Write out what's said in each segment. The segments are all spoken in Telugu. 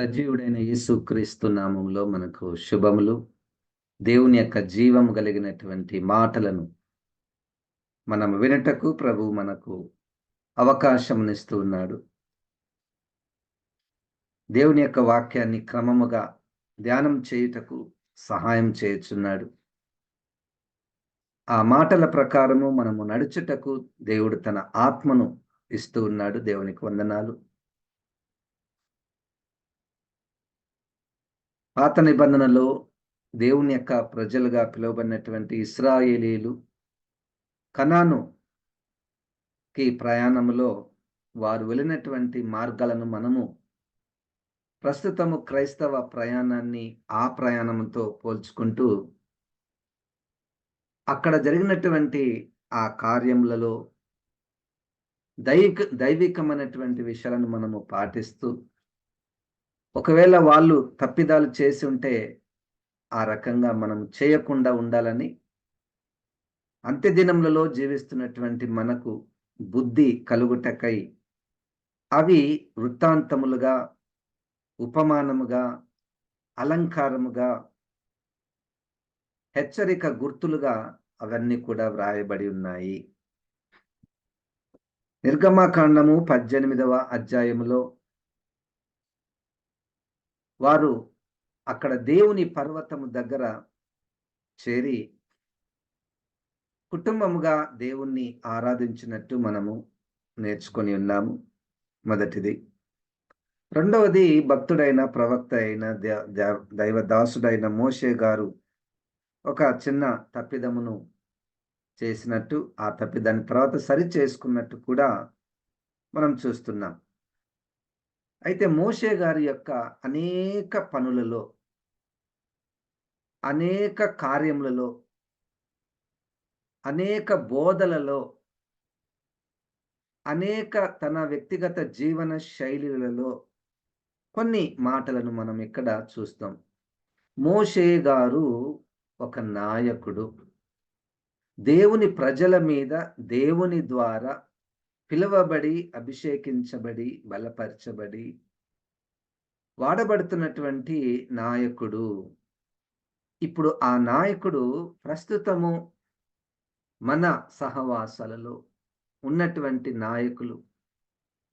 సజీవుడైన యేసు క్రీస్తు నామంలో మనకు శుభములు. దేవుని యొక్క జీవము కలిగినటువంటి మాటలను మనం వినటకు ప్రభు మనకు అవకాశమునిస్తూ ఉన్నాడు. దేవుని యొక్క వాక్యాన్ని క్రమముగా ధ్యానం చేయుటకు సహాయం చేయుచున్నాడు. ఆ మాటల ప్రకారము మనము నడుచుటకు దేవుడు తన ఆత్మను ఇస్తూ ఉన్నాడు. దేవునికి వందనాలు. పాత నిబంధనలో దేవుని యొక్క ప్రజలుగా పిలువబడినటువంటి ఇస్రాయేలీలు కనానుకి ప్రయాణంలో వారు వెళ్ళినటువంటి మార్గాలను మనము ప్రస్తుతము క్రైస్తవ ప్రయాణాన్ని ఆ ప్రయాణంతో పోల్చుకుంటూ అక్కడ జరిగినటువంటి ఆ కార్యములలో దైవిక దైవికమైనటువంటి విషయాలను మనము పాటిస్తూ ఒకవేళ వాళ్ళు తప్పిదాలు చేసి ఉంటే ఆ రకంగా మనం చేయకుండా ఉండాలని అంత్య దినములలో జీవిస్తున్నటువంటి మనకు బుద్ధి కలుగుటకై అవి వృత్తాంతములుగా ఉపమానముగా అలంకారముగా హెచ్చరిక గుర్తులుగా అవన్నీ కూడా వ్రాయబడి ఉన్నాయి. నిర్గమాకాండము పద్దెనిమిదవ అధ్యాయములో వారు అక్కడ దేవుని పర్వతము దగ్గర చేరి కుటుంబముగా దేవుణ్ణి ఆరాధించినట్టు మనము నేర్చుకొని ఉన్నాము. మొదటిది. రెండవది భక్తుడైన ప్రవక్త అయిన దైవదాసుడైన మోషే గారు ఒక చిన్న తప్పిదమును చేసినట్టు ఆ తప్పిదాన్ని తర్వాత సరి చేసుకున్నట్టు కూడా మనం చూస్తున్నాం. అయితే మోషే గారి యొక్క అనేక పనులలో అనేక కార్యములలో అనేక బోధలలో అనేక తన వ్యక్తిగత జీవన శైలిలలో కొన్ని మాటలను మనం ఇక్కడ చూస్తాం. మోషే గారు ఒక నాయకుడు. దేవుని ప్రజల మీద దేవుని ద్వారా పిలువబడి అభిషేకించబడి బలపరచబడి వాడబడుతున్నటువంటి నాయకుడు. ఇప్పుడు ఆ నాయకుడు ప్రస్తుతము మన సహవాసాలలో ఉన్నటువంటి నాయకులు.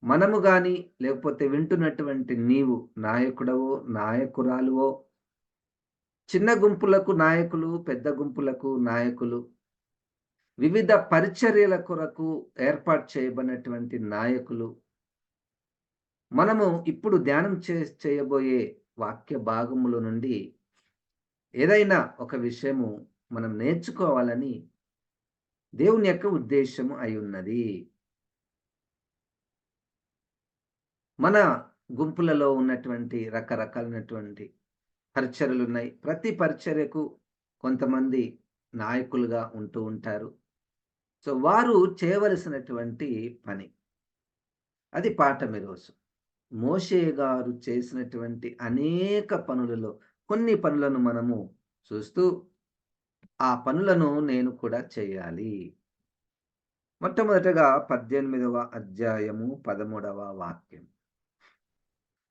మనము కానీ లేకపోతే వింటున్నటువంటి నీవు నాయకుడవో నాయకురాలువో చిన్న గుంపులకు నాయకులు పెద్ద గుంపులకు నాయకులు వివిధ పరిచర్యల కొరకు ఏర్పాటు చేయబడినటువంటి నాయకులు. మనము ఇప్పుడు ధ్యానం చే చేయబోయే వాక్య భాగముల నుండి ఏదైనా ఒక విషయము మనం నేర్చుకోవాలని దేవుని యొక్క ఉద్దేశము అయి ఉన్నది. మన గుంపులలో ఉన్నటువంటి రకరకాలైనటువంటి పరిచర్యలు ఉన్నాయి. ప్రతి పరిచర్యకు కొంతమంది నాయకులుగా ఉంటూ ఉంటారు. సో వారు చేయవలసినటువంటి పని. అది పాఠం ఈరోజు. మోషే గారు చేసినటువంటి అనేక పనులలో కొన్ని పనులను మనము చూస్తూ ఆ పనులను నేను కూడా చేయాలి. మొట్టమొదటగా పద్దెనిమిదవ అధ్యాయము పదమూడవ వాక్యం.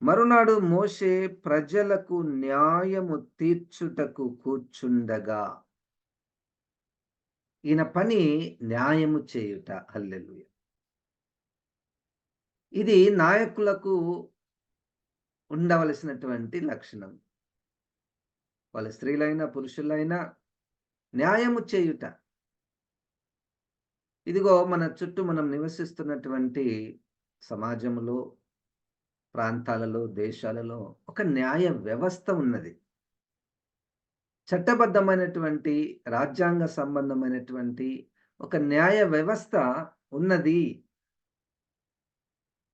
మరునాడు మోషే ప్రజలకు న్యాయము తీర్చుటకు కూర్చుండగా ఈయన పని న్యాయము చేయుట. హల్లెలుయ. ఇది నాయకులకు ఉండవలసినటువంటి లక్షణం. వాళ్ళ స్త్రీలైనా పురుషులైనా న్యాయము చేయుట. ఇదిగో మన చుట్టూ మనం నివసిస్తున్నటువంటి సమాజంలో ప్రాంతాలలో దేశాలలో ఒక న్యాయ వ్యవస్థ ఉన్నది. చట్టబద్ధమైనటువంటి రాజ్యాంగ సంబంధమైనటువంటి ఒక న్యాయ వ్యవస్థ ఉన్నది.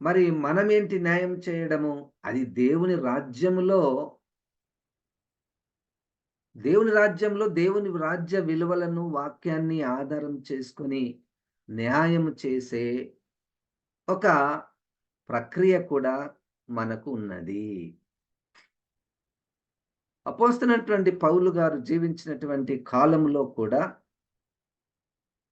మరి మనమేంటి న్యాయం చేయడము? అది దేవుని రాజ్యములో దేవుని రాజ్యంలో దేవుని రాజ్య విలువలను వాక్యాన్ని ఆధారం చేసుకొని న్యాయం చేసే ఒక ప్రక్రియ కూడా మనకు ఉన్నది. అపోస్తున్నటువంటి పౌలు గారు జీవించినటువంటి కాలంలో కూడా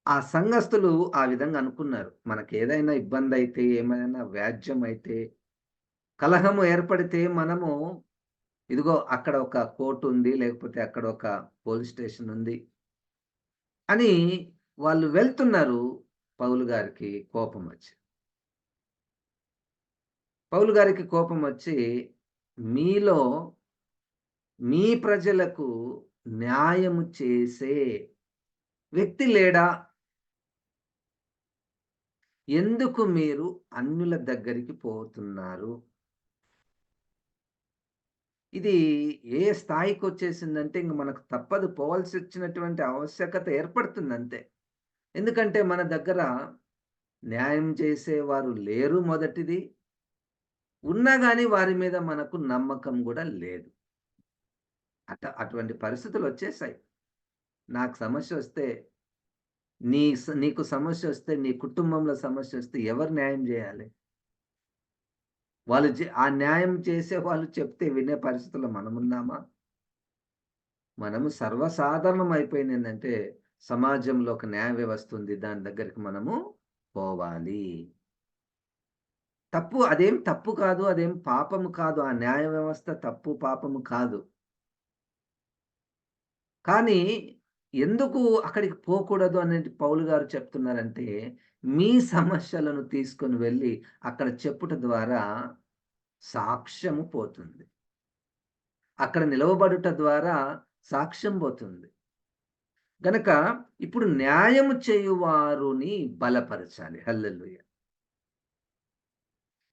ఆ సంఘస్థులు ఆ విధంగా అనుకున్నారు. మనకి ఏదైనా ఇబ్బంది అయితే ఏమైనా వ్యాజ్యం అయితే కలహము ఏర్పడితే మనము ఇదిగో అక్కడ ఒక కోర్టు ఉంది లేకపోతే అక్కడ ఒక పోలీస్ స్టేషన్ ఉంది అని వాళ్ళు వెళ్తున్నారు. పౌలు గారికి కోపం వచ్చి. పౌలు గారికి కోపం వచ్చి మీలో మీ ప్రజలకు న్యాయము చేసే వ్యక్తి లేడా? ఎందుకు మీరు అన్యుల దగ్గరికి పోతున్నారు? ఇది ఏ స్థాయికి వచ్చేసిందంటే ఇంక మనకు తప్పదు. పోవాల్సి వచ్చినటువంటి ఆవశ్యకత ఏర్పడుతుంది అంతే ఎందుకంటే మన దగ్గర న్యాయం చేసేవారు లేరు మొదటిది. ఉన్నా కానీ వారి మీద మనకు నమ్మకం కూడా లేదు. అట అటువంటి పరిస్థితులు వచ్చేసాయి. నాకు సమస్య వస్తే నీ నీకు సమస్య వస్తే నీ కుటుంబంలో సమస్య వస్తే ఎవరు న్యాయం చేయాలి? వాళ్ళు ఆ న్యాయం చేసే వాళ్ళు చెప్తే వినే పరిస్థితుల్లో మనమున్నామా? మనము సర్వసాధారణం అయిపోయింది ఏంటంటే సమాజంలో ఒక న్యాయ వ్యవస్థ ఉంది దాని దగ్గరికి మనము పోవాలి. తప్పు అదేం తప్పు కాదు అదేం పాపము కాదు. ఆ న్యాయ వ్యవస్థ తప్పు పాపము కాదు. కానీ ఎందుకు అక్కడికి పోకూడదు అనేది పౌలు గారు చెప్తున్నారంటే మీ సమస్యలను తీసుకొని వెళ్ళి అక్కడ చెప్పుట ద్వారా సాక్ష్యము పోతుంది. అక్కడ నిలవబడుట ద్వారా సాక్ష్యం పోతుంది. గనక ఇప్పుడు న్యాయము చేయువారుని బలపరచాలి. హల్లెల్లుయ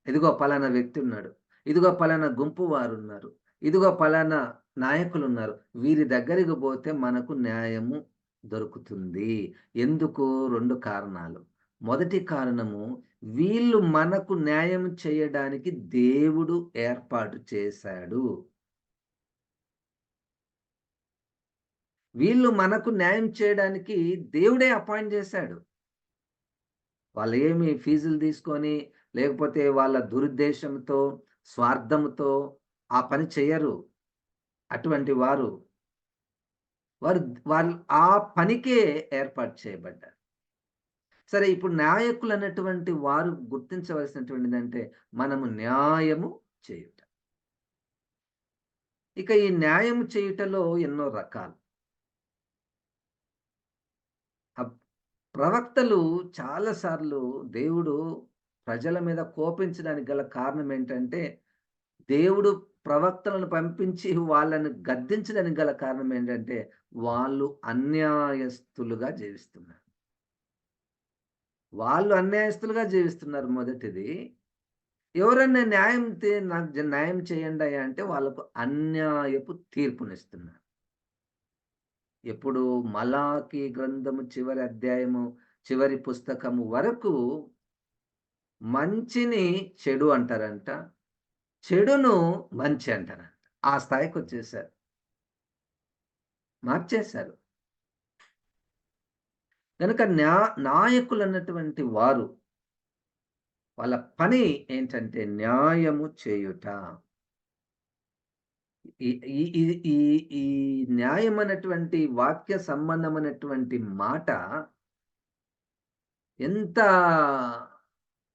ఇదిగో పలానా వ్యక్తి ఉన్నాడు. ఇదిగో పలానా గుంపు వారు ఉన్నారు. ఇదిగో పలానా నాయకులు ఉన్నారు వీరి దగ్గరికి పోతే మనకు న్యాయము దొరుకుతుంది. ఎందుకు? రెండు కారణాలు. మొదటి కారణము వీళ్ళు మనకు న్యాయం చేయడానికి దేవుడు ఏర్పాటు చేశాడు. వీళ్ళు మనకు న్యాయం చేయడానికి దేవుడే అపాయింట్ చేశాడు. వాళ్ళు ఏమి ఫీజులు తీసుకొని లేకపోతే వాళ్ళ దురుద్దేశంతో స్వార్థంతో ఆ పని చేయరు. అటువంటి వారు వారు వారు ఆ పనికే ఏర్పాటు చేయబడ్డారు. సరే ఇప్పుడు నాయకులు అన్నటువంటి వారు గుర్తించవలసినటువంటిది అంటే మనము న్యాయము చేయుట. ఇక ఈ న్యాయం చేయుటలో ఎన్నో రకాలు. ప్రవక్తలు చాలాసార్లు దేవుడు ప్రజల మీద కోపించడానికి గల కారణం ఏంటంటే దేవుడు ప్రవక్తలను పంపించి వాళ్ళని గద్దించడానికి గల కారణం ఏంటంటే వాళ్ళు అన్యాయస్తులుగా జీవిస్తున్నారు. వాళ్ళు అన్యాయస్తులుగా జీవిస్తున్నారు మొదటిది. ఎవరన్నా న్యాయం నాకు న్యాయం చేయండి అంటే వాళ్ళకు అన్యాయపు తీర్పునిస్తున్నారు. ఎప్పుడు మలాకి గ్రంథము చివరి అధ్యాయము చివరి పుస్తకము వరకు మంచిని చెడు అంటారంట. చెడును మంచి అంటారు ఆ స్థాయికి వచ్చేసారు. మార్చేశారు. కనుక న్యా నాయకులు అన్నటువంటి వారు వాళ్ళ పని ఏంటంటే న్యాయము చేయుట. ఈ ఈ ఈ న్యాయం అనేటువంటి వాక్య సంబంధమైనటువంటి మాట ఎంత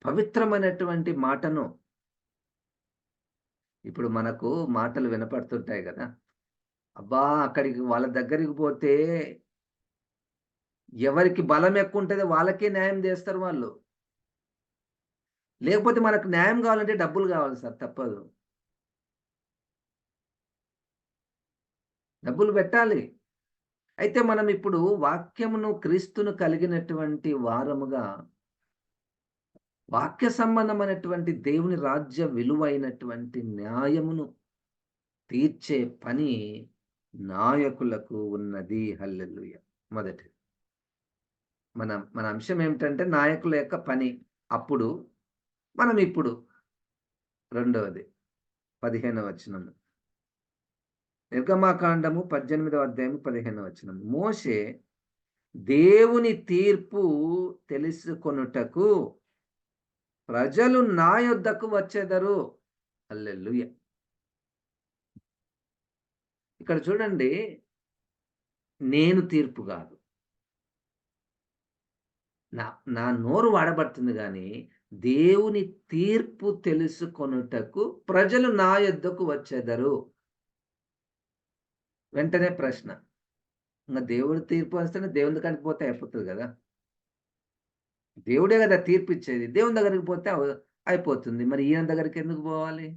పవిత్రమైనటువంటి మాటను ఇప్పుడు మనకు మాటలు వినపడుతుంటాయి కదా. అబ్బా! అక్కడికి వాళ్ళ దగ్గరికి పోతే ఎవరికి బలం ఎక్కువ ఉంటుంది వాళ్ళకే న్యాయం చేస్తారు వాళ్ళు. లేకపోతే మనకు న్యాయం కావాలంటే డబ్బులు కావాలి సార్ తప్పదు. డబ్బులు పెట్టాలి. అయితే మనం ఇప్పుడు వాక్యమును క్రీస్తును కలిగినటువంటి వారముగా వాక్య సంబంధమైనటువంటి దేవుని రాజ్య విలువైనటువంటి న్యాయమును తీర్చే పని నాయకులకు ఉన్నది. హల్లెలుయ. మొదటి మన మన అంశం ఏమిటంటే నాయకుల యొక్క పని. అప్పుడు మనం ఇప్పుడు. రెండవది పదిహేనవ వచనము. నిర్గమాకాండము పద్దెనిమిదవ అధ్యాయము పదిహేనవ వచనము. మోసే దేవుని తీర్పు తెలుసుకొనుటకు ప్రజలు నా యొద్దకు వచ్చేదరు. అల్లెల్లుయ ఇక్కడ చూడండి నేను తీర్పు కాదు. నా నా నోరు వాడబడుతుంది కానీ దేవుని తీర్పు తెలుసుకొనుటకు ప్రజలు నా యొద్దకు వచ్చేదరు. వెంటనే ప్రశ్న. ఇంకా దేవుడి తీర్పు వస్తేనే దేవుని కనిపోతే పోతే అయిపోతుంది కదా. దేవుడే కదా తీర్పు ఇచ్చేది దేవుని దగ్గరికి పోతే అయిపోతుంది. మరి ఈయన దగ్గరికి ఎందుకు పోవాలి?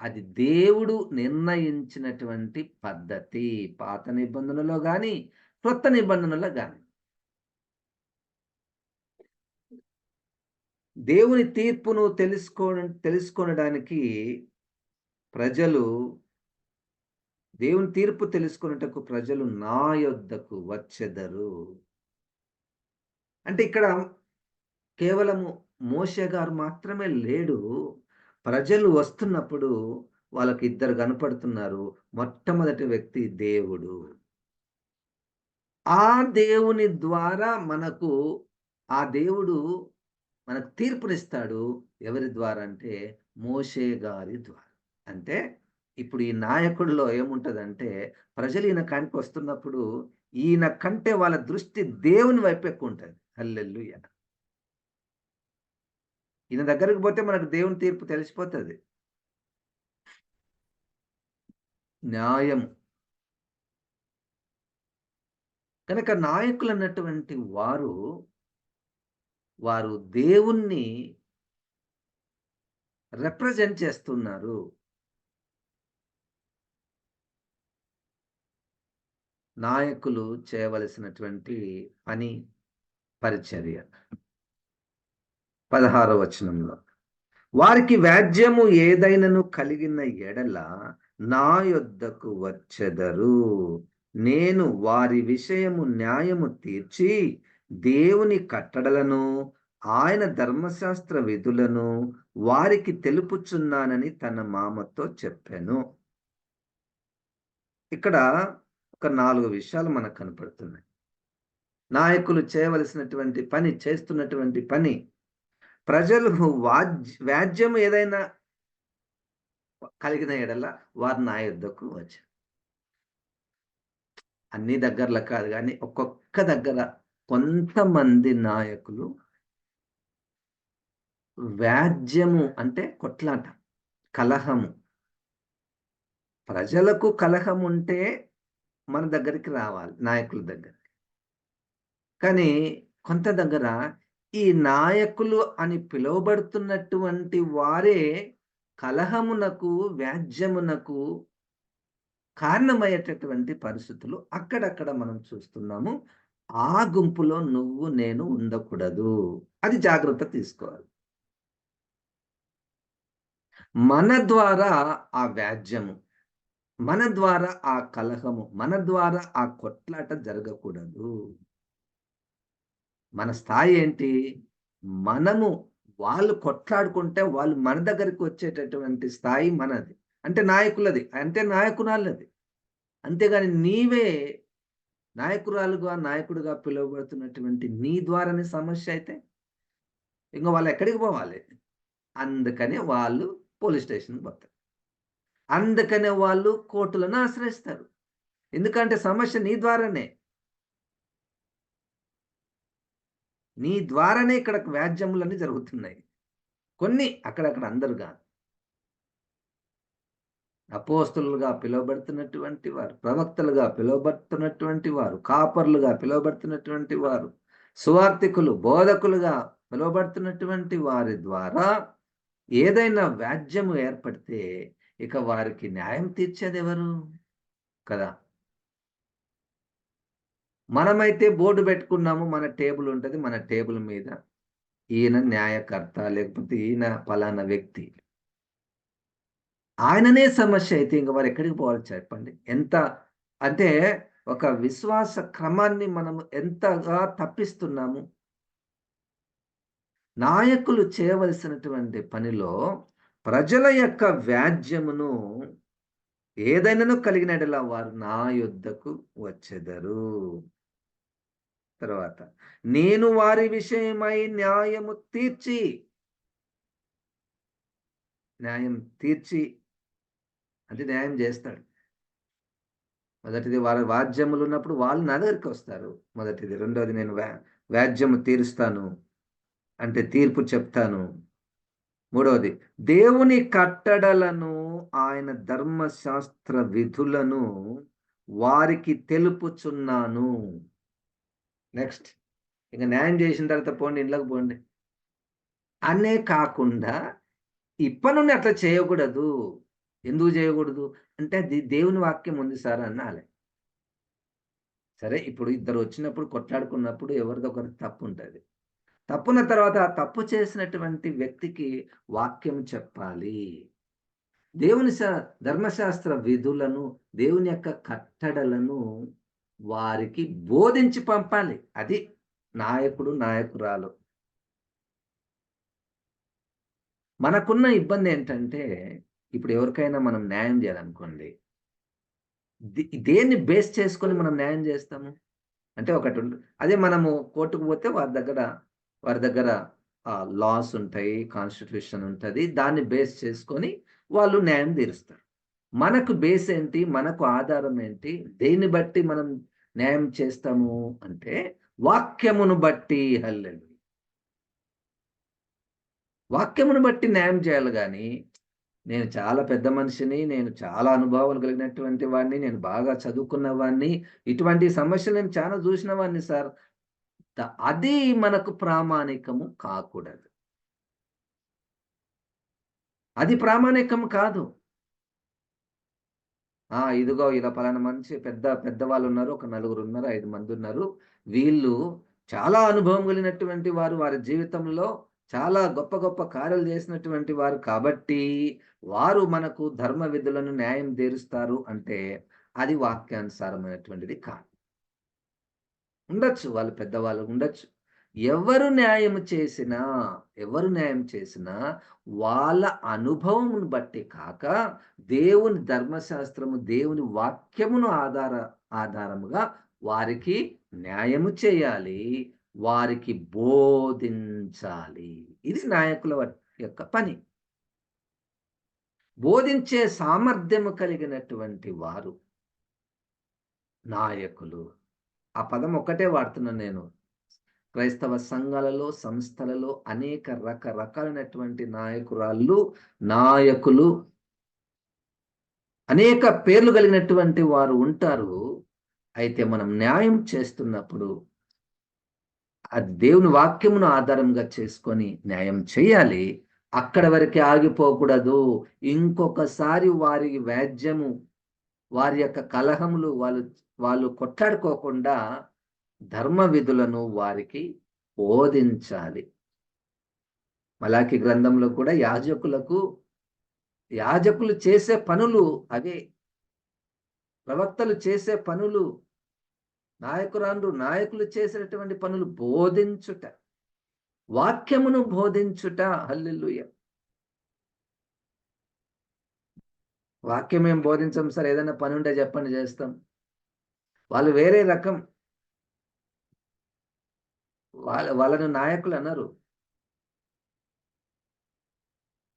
అది దేవుడు నిర్ణయించినటువంటి పద్ధతి. పాత నిబంధనలో కానీ క్రొత్త నిబంధనలో కానీ దేవుని తీర్పును తెలుసుకో తెలుసుకొనడానికి ప్రజలు దేవుని తీర్పు తెలుసుకొనుటకు ప్రజలు నా యొద్దకు వచ్చెదరు. అంటే ఇక్కడ కేవలము మోషే గారు మాత్రమే లేడు. ప్రజలు వస్తున్నప్పుడు వాళ్ళకి ఇద్దరు కనపడుతున్నారు. మొట్టమొదటి వ్యక్తి దేవుడు. ఆ దేవుని ద్వారా మనకు ఆ దేవుడు మనకు తీర్పునిస్తాడు. ఎవరి ద్వారా అంటే మోషే గారి ద్వారా. అంటే ఇప్పుడు ఈ నాయకుడిలో ఏముంటుందంటే ప్రజలు ఈయన కానికి వస్తున్నప్పుడు ఈయన కంటే వాళ్ళ దృష్టి దేవుని వైపు ఎక్కువ ఉంటుంది. హల్లెలూయా. ఈయన దగ్గరికి పోతే మనకు దేవుని తీర్పు తెలిసిపోతుంది. న్యాయం కనుక నాయకులు అన్నటువంటి వారు వారు దేవుణ్ణి రిప్రజెంట్ చేస్తున్నారు. నాయకులు చేయవలసినటువంటి పని పరిచర్య. పదహారవ వచనంలో వారికి వ్యాజ్యము ఏదైనను కలిగిన ఎడల నా యొద్దకు వచ్చెదరు. నేను వారి విషయము న్యాయము తీర్చి దేవుని కట్టడలను ఆయన ధర్మశాస్త్ర విధులను వారికి తెలుపుచున్నానని తన మామతో చెప్పాను. ఇక్కడ ఒక నాలుగు విషయాలు మనకు కనపడుతున్నాయి. నాయకులు చేయవలసినటువంటి పని చేస్తున్నటువంటి పని. ప్రజలు వాజ్ వ్యాజ్యం ఏదైనా కలిగిన ఎడల వారు నా యుద్ధకు వచ్చారు. అన్ని దగ్గరలో కాదు కానీ ఒక్కొక్క దగ్గర కొంతమంది నాయకులు వ్యాజ్యము అంటే కొట్లాట కలహము. ప్రజలకు కలహం ఉంటే మన దగ్గరికి రావాలి నాయకుల దగ్గర. కానీ కొంత దగ్గర ఈ నాయకులు అని పిలువబడుతున్నటువంటి వారే కలహమునకు వ్యాజ్యమునకు కారణమయ్యేటటువంటి పరిస్థితులు అక్కడక్కడ మనం చూస్తున్నాము. ఆ గుంపులో నువ్వు నేను ఉండకూడదు. అది జాగ్రత్త తీసుకోవాలి. మన ద్వారా ఆ వ్యాజ్యము మన ద్వారా ఆ కలహము మన ద్వారా ఆ కొట్లాట జరగకూడదు. మన స్థాయి ఏంటి? మనము వాళ్ళు కొట్లాడుకుంటే వాళ్ళు మన దగ్గరికి వచ్చేటటువంటి స్థాయి మనది. అంటే నాయకులది. అంటే నాయకురాలది అంతేగాని నీవే నాయకురాలుగా నాయకుడిగా పిలువబడుతున్నటువంటి నీ ద్వారానే సమస్య అయితే ఇంకా వాళ్ళు ఎక్కడికి పోవాలి? అందుకనే వాళ్ళు పోలీస్ స్టేషన్కి పోతారు. అందుకనే వాళ్ళు కోర్టులను ఆశ్రయిస్తారు. ఎందుకంటే సమస్య నీ ద్వారానే. నీ ద్వారానే ఇక్కడ వ్యాజ్యములన్నీ జరుగుతున్నాయి. కొన్ని అక్కడక్కడ అందరు కాదు. అపోస్తులుగా పిలువబడుతున్నటువంటి వారు ప్రవక్తలుగా పిలువబడుతున్నటువంటి వారు కాపర్లుగా పిలువబడుతున్నటువంటి వారు సువార్థికులు బోధకులుగా పిలువబడుతున్నటువంటి వారి ద్వారా ఏదైనా వ్యాజ్యము ఏర్పడితే ఇక వారికి న్యాయం తీర్చేది ఎవరు? కదా. మనమైతే బోర్డు పెట్టుకున్నాము మన టేబుల్ ఉంటుంది మన టేబుల్ మీద ఈయన న్యాయకర్త లేకపోతే ఈయన పలానా వ్యక్తి. ఆయననే సమస్య అయితే ఇంక వారు ఎక్కడికి పోవాలి చెప్పండి? ఎంత అంటే ఒక విశ్వాస క్రమాన్ని మనం ఎంతగా తప్పిస్తున్నాము? నాయకులు చేయవలసినటువంటి పనిలో ప్రజల యొక్క వ్యాజ్యమును ఏదైనాను కలిగినట్లా వారు నా యుద్ధకు వచ్చెదరు. తర్వాత నేను వారి విషయమై న్యాయము తీర్చి న్యాయం తీర్చి అంటే న్యాయం చేస్తాడు. మొదటిది వారి వాద్యములు ఉన్నప్పుడు వాళ్ళు నా దగ్గరికి వస్తారు. మొదటిది. రెండోది నేను వ్యా వ్యాజ్యము తీరుస్తాను అంటే తీర్పు చెప్తాను. మూడవది దేవుని కట్టడలను ఆయన ధర్మశాస్త్ర విధులను వారికి తెలుపుచున్నాను. నెక్స్ట్. ఇంకా న్యాయం చేసిన తర్వాత పోండి ఇంట్లోకి పోండి. అనే కాకుండా ఇప్పటి నుండి అట్లా చేయకూడదు. ఎందుకు చేయకూడదు? అంటే అది దేవుని వాక్యం ఉంది సార్ అనాలి. సరే ఇప్పుడు ఇద్దరు వచ్చినప్పుడు కొట్లాడుకున్నప్పుడు ఎవరిదొకరి తప్పు ఉంటుంది. తప్పున తర్వాత తప్పు చేసినటువంటి వ్యక్తికి వాక్యం చెప్పాలి. దేవుని ధర్మశాస్త్ర విధులను దేవుని యొక్క కట్టడలను వారికి బోధించి పంపాలి. అది నాయకుడు నాయకురాలు. మనకున్న ఇబ్బంది ఏంటంటే ఇప్పుడు ఎవరికైనా మనం న్యాయం చేయాలనుకోండి దేన్ని బేస్ చేసుకొని మనం న్యాయం చేస్తాము? అంటే ఒకటి అదే మనము కోర్టుకు పోతే వారి దగ్గర వారి దగ్గర లాస్ ఉంటాయి కాన్స్టిట్యూషన్ ఉంటుంది దాన్ని బేస్ చేసుకొని వాళ్ళు న్యాయం తీరుస్తారు. మనకు బేస్ ఏంటి? మనకు ఆధారం ఏంటి? దేన్ని బట్టి మనం న్యాయం చేస్తాము అంటే వాక్యమును బట్టి హల్లెలు వాక్యమును బట్టి న్యాయం చేయాలి కానీ నేను చాలా పెద్ద మనిషిని నేను చాలా అనుభవాలు కలిగినటువంటి వాడిని నేను బాగా చదువుకున్న వాడిని ఇటువంటి సమస్యలు నేను చాలా చూసిన వాడిని సార్. అది మనకు ప్రామాణికము కాకూడదు. అది ప్రామాణికం కాదు. ఆ ఇదిగో ఇలా పలానా మంచి పెద్ద పెద్దవాళ్ళు ఉన్నారు ఒక నలుగురు ఉన్నారు ఐదు మంది ఉన్నారు. వీళ్ళు చాలా అనుభవం కలిగినటువంటి వారు వారి జీవితంలో చాలా గొప్ప గొప్ప కార్యాలు చేసినటువంటి వారు కాబట్టి వారు మనకు ధర్మ విధులను న్యాయం తీరుస్తారు అంటే అది వాక్యానుసారమైనటువంటిది కాదు. ఉండొచ్చు వాళ్ళు పెద్దవాళ్ళు ఉండొచ్చు. ఎవరు న్యాయం చేసినా ఎవరు న్యాయం చేసినా వాళ్ళ అనుభవమును బట్టి కాక దేవుని ధర్మశాస్త్రము దేవుని వాక్యమును ఆధార ఆధారముగా వారికి న్యాయము చేయాలి వారికి బోధించాలి. ఇది నాయకుల యొక్క పని. బోధించే సామర్థ్యము కలిగినటువంటి వారు నాయకులు. ఆ పదం ఒక్కటే వాడుతున్నాను నేను. క్రైస్తవ సంఘాలలో సంస్థలలో అనేక రకరకాలైనటువంటి నాయకురాళ్ళు నాయకులు అనేక పేర్లు కలిగినటువంటి వారు ఉంటారు. అయితే మనం న్యాయం చేస్తున్నప్పుడు అది దేవుని వాక్యమును ఆధారంగా చేసుకొని న్యాయం చేయాలి. అక్కడ వరకే ఆగిపోకూడదు. ఇంకొకసారి వారి వ్యాజ్యము వారి యొక్క కలహములు వాళ్ళు వాళ్ళు కొట్లాడుకోకుండా ధర్మ విధులను వారికి బోధించాలి. మలాకి గ్రంథంలో కూడా యాజకులకు యాజకులు చేసే పనులు అవే. ప్రవక్తలు చేసే పనులు నాయకురాండ్రు నాయకులు చేసినటువంటి పనులు బోధించుట వాక్యమును బోధించుట. హల్లుయ వాక్యం ఏం బోధించం సార్? ఏదైనా పని ఉంటే చెప్పండి చేస్తాం. వాళ్ళు వేరే రకం. వాళ్ళ వాళ్ళను నాయకులు అన్నారు.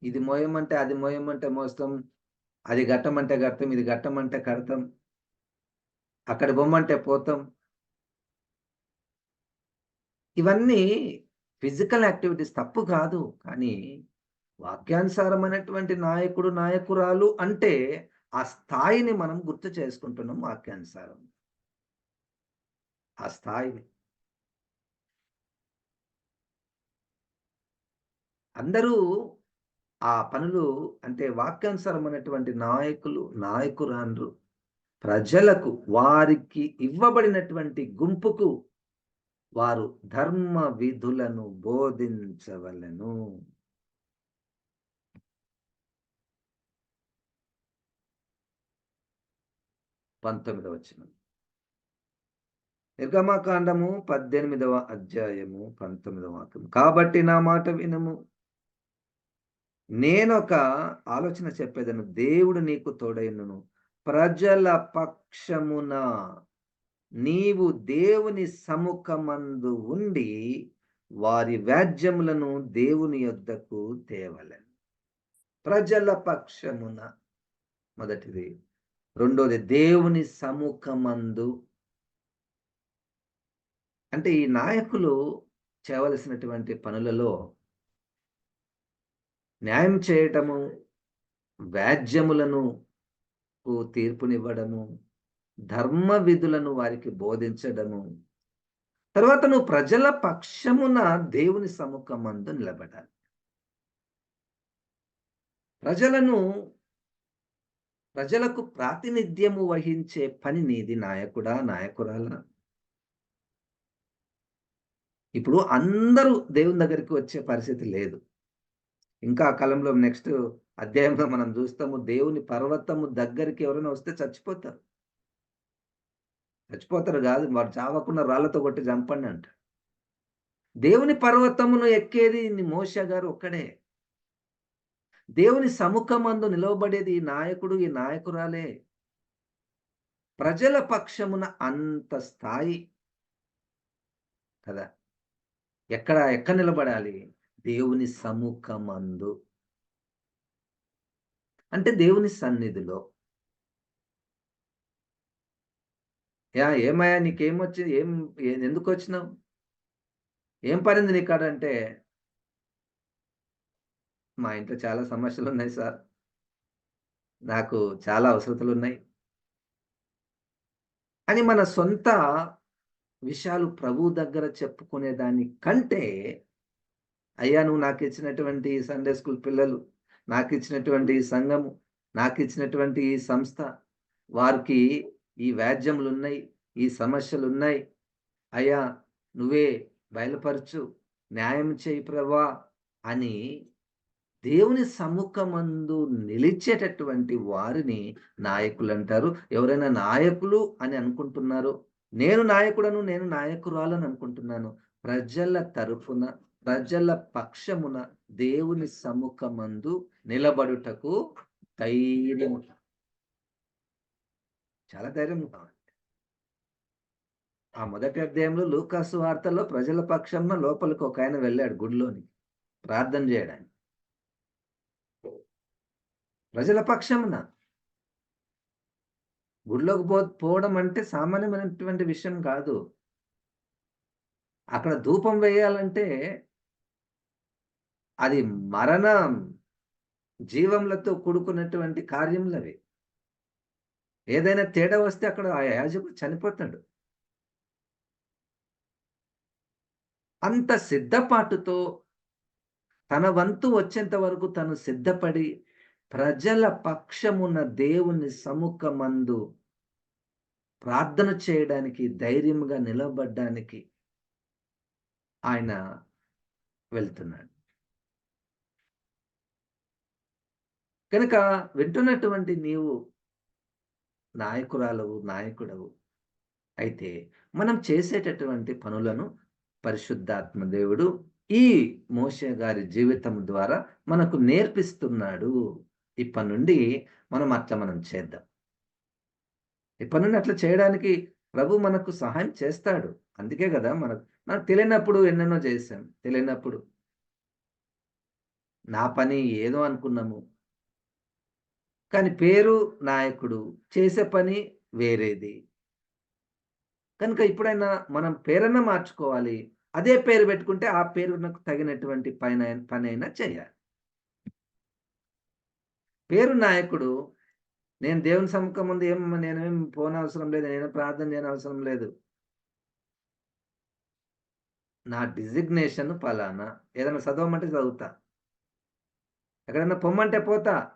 ఇది మోయమంటే అది మోయమంటే మోస్తాం అది గట్టమంటే గట్టం ఇది గట్టమంటే కడతాం అక్కడ బొమ్మంటే పోతాం. ఇవన్నీ ఫిజికల్ యాక్టివిటీస్ తప్పు కాదు కానీ వాక్యానుసారమైనటువంటి నాయకుడు నాయకురాలు అంటే ఆ స్థాయిని మనం గుర్తు చేసుకుంటున్నాం వాక్యానుసారం ఆ స్థాయిని. అందరూ ఆ పనులు అంటే వాక్యానుసారమైనటువంటి నాయకులు నాయకురాన్రు ప్రజలకు వారికి ఇవ్వబడినటువంటి గుంపుకు వారు ధర్మ విధులను బోధించవలను. పంతొమ్మిదవ వచ్చిన నిర్గమకాండము పద్దెనిమిదవ అధ్యాయము పంతొమ్మిదవ వాక్యం. కాబట్టి నా మాట వినము. నేనొక ఆలోచన చెప్పేదను దేవుడు నీకు తోడైనను ప్రజల పక్షమున నీవు దేవుని సముఖమందు ఉండి వారి వ్యాజ్యములను దేవుని యొద్దకు తేవలను. ప్రజల పక్షమున మొదటిది. రెండోది దేవుని సముఖమందు. అంటే ఈ నాయకులు చేయవలసినటువంటి పనులలో న్యాయం చేయటము వ్యాజ్యములను తీర్పునివ్వడము ధర్మ విధులను వారికి బోధించడము. తర్వాత నువ్వు ప్రజల పక్షమున దేవుని సముఖమందు నిలబడాలి. ప్రజలను ప్రజలకు ప్రాతినిధ్యము వహించే పని నీది నాయకుడా నాయకురాల? ఇప్పుడు అందరూ దేవుని దగ్గరికి వచ్చే పరిస్థితి లేదు. ఇంకా ఆ కాలంలో నెక్స్ట్ అధ్యాయంలో మనం చూస్తాము దేవుని పర్వతము దగ్గరికి ఎవరైనా వస్తే చచ్చిపోతారు. చచ్చిపోతారు కాదు వాడు చావకుండా రాళ్ళతో కొట్టి చంపండి అంట. దేవుని పర్వతమును ఎక్కేది మోష గారు ఒక్కడే. దేవుని సముఖమందు నిలవబడేది ఈ నాయకుడు ఈ నాయకురాలే. ప్రజల పక్షమున అంత స్థాయి కదా. ఎక్కడ ఎక్కడ నిలబడాలి? దేవుని సముఖమందు. అంటే దేవుని సన్నిధిలో. యా ఏమయ్యా నీకేమొచ్చింది ఏం ఎందుకు వచ్చినావు ఏం పనింది నీకాడంటే మా ఇంట్లో చాలా సమస్యలు ఉన్నాయి సార్. నాకు చాలా అవసరతలు ఉన్నాయి అని మన సొంత విషయాలు ప్రభు దగ్గర చెప్పుకునే దాని కంటే అయ్యా నువ్వు నాకు ఇచ్చినటువంటి సండే స్కూల్ పిల్లలు నాకు ఇచ్చినటువంటి సంఘము నాకు ఇచ్చినటువంటి ఈ సంస్థ వారికి ఈ వ్యాజ్యములు ఉన్నాయి ఈ సమస్యలు ఉన్నాయి అయ్యా నువ్వే బయలుపరచు న్యాయం చేయి ప్రభా అని దేవుని సముఖమందు నిలిచేటటువంటి వారిని నాయకులు అంటారు ఎవరైనా నాయకులు అని అనుకుంటున్నారు నేను నాయకుడను నేను నాయకురాలని అనుకుంటున్నాను. ప్రజల తరఫున ప్రజల పక్షమున దేవుని సముఖమందు నిలబడుటకు ధైర్యం చాలా ధైర్యం ఆ మొదటి అధ్యాయంలో లూకాసు వార్తల్లో ప్రజల పక్షమున లోపలికి ఒక ఆయన వెళ్ళాడు గుడిలోని ప్రార్థన చేయడానికి. ప్రజల పక్షమున గుడిలోకి పో పోవడం అంటే సామాన్యమైనటువంటి విషయం కాదు. అక్కడ ధూపం వేయాలంటే అది మరణం జీవములతో కూడుకున్నటువంటి కార్యములు అవి ఏదైనా తేడా వస్తే అక్కడ ఆ యాజకుడు చనిపోతాడు. అంత సిద్ధపాటుతో తన వంతు వచ్చేంత వరకు తను సిద్ధపడి ప్రజల పక్షమున్న దేవుని సముఖమందు ప్రార్థన చేయడానికి ధైర్యంగా నిలబడ్డానికి ఆయన వెళ్తున్నాడు. కనుక వింటున్నటువంటి నీవు నాయకురాలవు నాయకుడవు. అయితే మనం చేసేటటువంటి పనులను పరిశుద్ధాత్మ దేవుడు ఈ మోష గారి జీవితం ద్వారా మనకు నేర్పిస్తున్నాడు. ఇప్పటి నుండి మనం అట్లా మనం చేద్దాం. ఇప్పటి నుండి అట్లా చేయడానికి ప్రభు మనకు సహాయం చేస్తాడు. అందుకే కదా మనకు మనకు తెలియనప్పుడు ఎన్నెన్నో చేశాం తెలియనప్పుడు. నా పని ఏదో అనుకున్నాము కానీ పేరు నాయకుడు చేసే పని వేరేది. కనుక ఇప్పుడైనా మనం పేరన్నా మార్చుకోవాలి. అదే పేరు పెట్టుకుంటే ఆ పేరునకు తగినటువంటి పైన పని అయినా చేయాలి. పేరు నాయకుడు నేను దేవుని సముఖం ముందు ఏం నేనేం పోనవసరం లేదు నేను ప్రార్థన చేయని అవసరం లేదు. నా డిజిగ్నేషన్ పలానా. ఏదైనా చదవమంటే చదువుతా. ఎక్కడైనా పొమ్మంటే పోతా.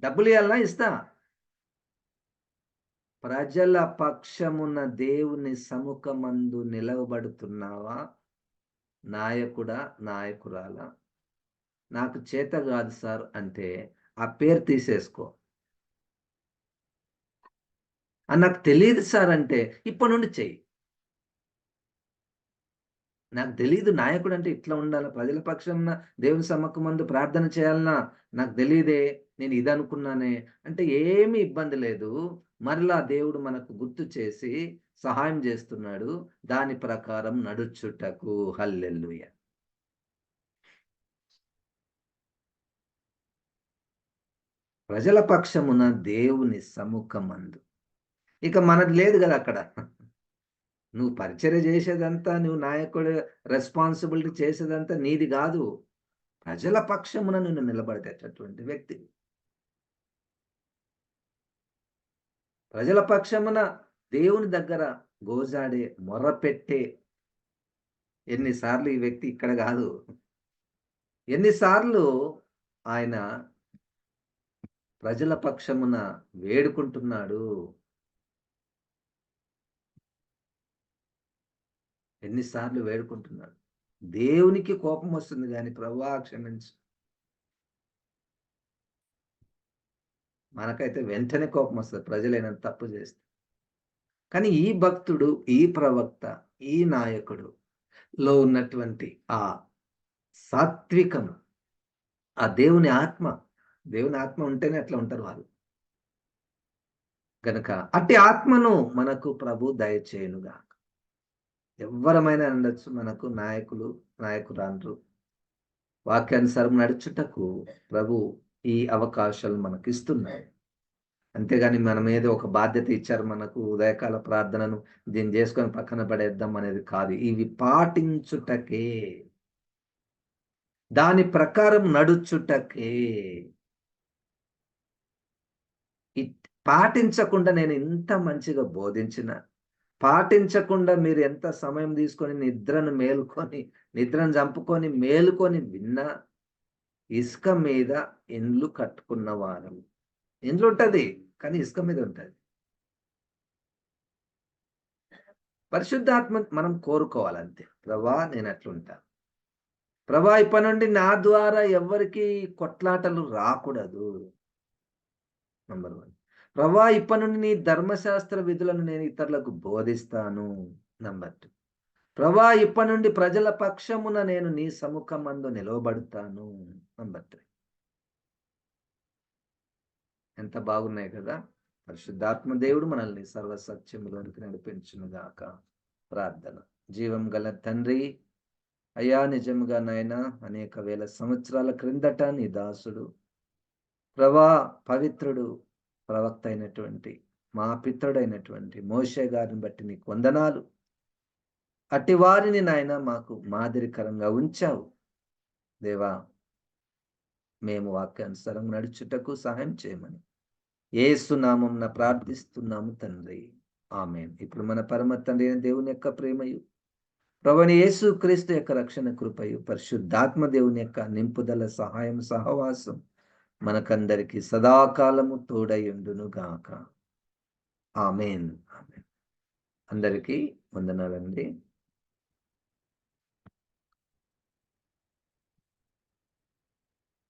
డబ్బులు ఇవ్వాలన్నా ఇస్తా. ప్రజల పక్షమున్న దేవుని సముఖమందు నిలవబడుతున్నావా? నాయకుడా నాయకురాలా? నాకు చేత కాదు సార్ అంటే ఆ పేరు తీసేసుకో. నాకు తెలియదు సార్ అంటే ఇప్పటి నుండి చెయ్యి. నాకు తెలియదు నాయకుడు అంటే ఇట్లా ఉండాలి? ప్రజల పక్షంన దేవుని సమ్మకు మందు ప్రార్థన చేయాలన్నా నాకు తెలియదే నేను ఇది అనుకున్నానే అంటే ఏమి ఇబ్బంది లేదు. మరలా దేవుడు మనకు గుర్తు చేసి సహాయం చేస్తున్నాడు. దాని ప్రకారం నడుచుటకు. హల్లెల్లుయ ప్రజల పక్షమున దేవుని సముఖమందు ఇక మనది లేదు కదా అక్కడ. నువ్వు పరిచర్య చేసేదంతా నువ్వు నాయకుడు రెస్పాన్సిబిలిటీ చేసేదంతా నీది కాదు. ప్రజల పక్షమున నిన్ను నిలబడేటటువంటి వ్యక్తి. ప్రజల పక్షమున దేవుని దగ్గర గోజాడే మొరపెట్టే ఎన్నిసార్లు ఈ వ్యక్తి ఇక్కడ కాదు. ఎన్నిసార్లు ఆయన ప్రజల పక్షమున వేడుకుంటున్నాడు. ఎన్నిసార్లు వేడుకుంటున్నాడు. దేవునికి కోపం వస్తుంది కానీ ప్రభా క్షమించు. మనకైతే వెంటనే కోపం వస్తుంది. ప్రజలైన తప్పు చేస్తే. కానీ ఈ భక్తుడు ఈ ప్రవక్త ఈ నాయకుడు లో ఉన్నటువంటి ఆ సాత్వికం ఆ దేవుని ఆత్మ దేవుని ఆత్మ ఉంటేనే అట్లా ఉంటారు వాళ్ళు. గనక అట్టి ఆత్మను మనకు ప్రభు దయచేయునుగా ఎవరమైనా ఉండొచ్చు మనకు నాయకులు నాయకురాండ్రు వాక్యానుసారం నడుచుటకు ప్రభు ఈ అవకాశాలు మనకు ఇస్తున్నాయి అంతేగాని మనం ఏదో ఒక బాధ్యత ఇచ్చారు మనకు ఉదయకాల ప్రార్థనను దీన్ని చేసుకొని పక్కన పడేద్దాం అనేది కాదు. ఇవి పాటించుటకే దాని ప్రకారం నడుచుటకే. పాటించకుండా నేను ఇంత మంచిగా బోధించిన పాటించకుండా మీరు ఎంత సమయం తీసుకొని నిద్రను మేలుకొని నిద్రను చంపుకొని మేలుకొని విన్నా ఇసుక మీద ఇండ్లు కట్టుకున్న వారం. ఇండ్లు ఉంటుంది కానీ ఇసుక మీద ఉంటుంది. పరిశుద్ధాత్మ మనం కోరుకోవాలంతే. ప్రభా నేను అట్లుంటా. ప్రభా ఇప్పటి నుండి నా ద్వారా ఎవరికి కొట్లాటలు రాకూడదు. నంబర్ వన్ ప్రభా ఇప్పటి నుండి నీ ధర్మశాస్త్ర విధులను నేను ఇతరులకు బోధిస్తాను నంబర్ టూ ప్రభా ఇప్పటి నుండి ప్రజల పక్షమున నేను నీ సముఖమందు నిలవబడతాను నంబర్ త్రీ ఎంత బాగున్నాయి కదా. పరిశుద్ధాత్మ దేవుడు మనల్ని సర్వసత్యములోనికి నడిపించునుగాక. ప్రార్థన. జీవం గల తండ్రి అయ్యా నిజముగా నాయన అనేక వేల సంవత్సరాల క్రిందట నీ దాసుడు. ప్రభా పవిత్రుడు ప్రవక్త అయినటువంటి మా పిత్రుడైనటువంటి మోషే గారిని బట్టి నీకు వందనాలు. అట్టి వారిని నాయన మాకు మాదిరికరంగా ఉంచావు. దేవా మేము వాక్యానుసారం నడుచుటకు సహాయం చేయమని ఏసునామం ప్రార్థిస్తున్నాము తండ్రి. ఆమె ఇప్పుడు మన పరమ తండ్రి అయిన దేవుని యొక్క ప్రేమయు ప్రవణి యేసు క్రీస్తు యొక్క రక్షణ కృపయు పరిశుద్ధాత్మ దేవుని యొక్క నింపుదల సహాయం సహవాసం మనకందరికి సదాకాలము తోడయుండును గాక. ఆమెన్. ఆమెన్. అందరికీ వందనాలండి.